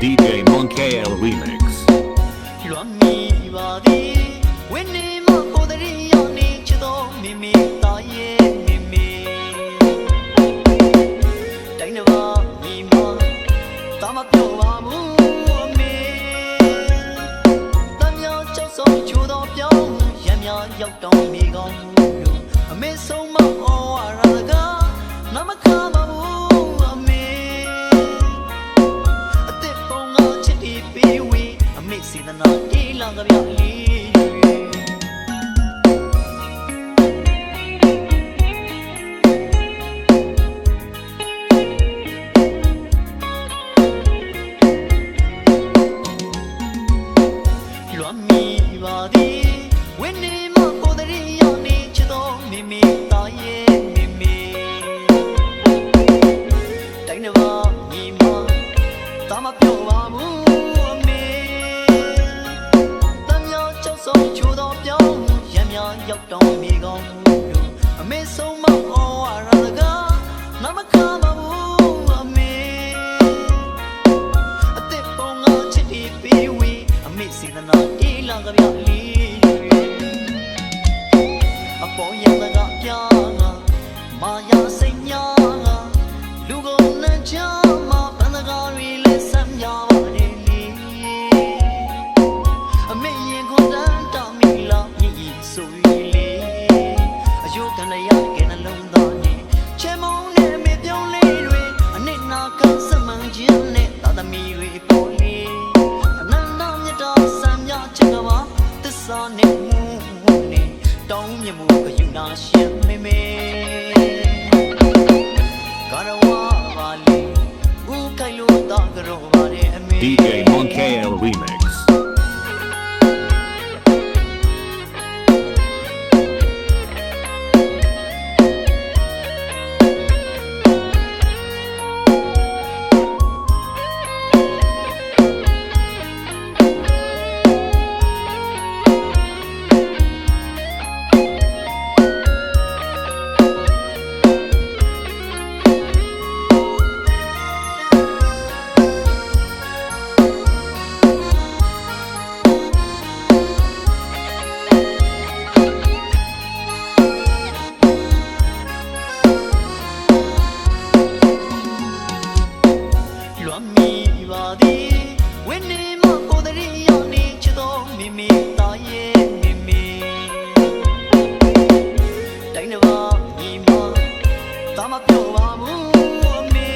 DJ Monkey L Remix. လွမ်းမိပါသည်ဝင်းနေမကိုယ်တည်းရောက်နေချစ်တော်မိမိသားရဲ့မိမိတိုင်းတစ်ပါးမိမတာမပြောပါဘူးအမေတမ်းမြောက်ချောက်ဆုံးချိုးတော်ပြောင်းရမ်းများရောက်တော့မိကောင်းမှုလို့အမေဆုံးမဩဝါဒကနမခ ရမ်းများရောက်တော့မိကောင်းမှုလို့အမေဆုံးမဩဝါဒကနမခပါဘူးအမေအသက်ပုံကချစ်တီပေးဝေးအမေစေတနာအေးလာကြပြလေးအပေါ်ရတကပြာငါမာယာစိ ခြင်းနဲ့သာသမီတွေပေါ်လေအနန္တမြတ်တာဆမ်းမြချက်ကပါသစ္စာနဲ့မှုနဲ့တောင်းမြမှုကယူနာရှင်မေမေကာရဝပါလီဦးခိုင်လို့တော့ကြောပါတဲ့အမေ DJ Monkey L Remix. ပါသည်ဝင်းနေမကိုယ်တည်းရောက်နေချစ်တော်မိမိသားရဲ့မိမိတိုင်းတစ်ပါးညီမတာမပြောပါဘူးအမေ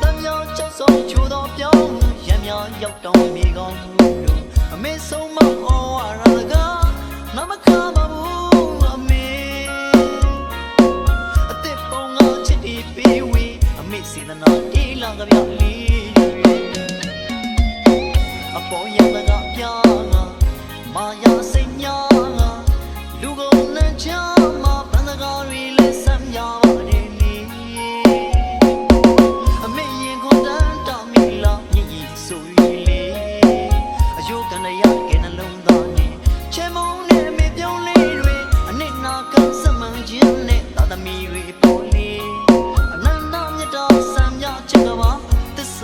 တမ်းမြောက်ချောက်ဆုံးချိုးတော်ပြောင်းရမ်းများရောက်တော့မိကောင်းမှုလို့အမေဆုံးမဩဝါဒကနမခပါဘူးအမေအသက်ပုံကချစ်တီပေးဝေးအမိစေတနာ အေးလာကြပြလေးအပေါ်ရ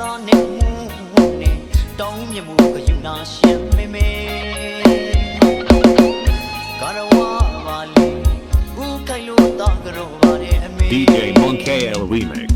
စ္စာနဲ့မှုနဲ့တောင်းမြမှုကယူနာရှင်မေမေကာရဝပါလီဦးခိုင်လို့တော့ကြောပါတဲ့အမေ DJ Monkey L Remix.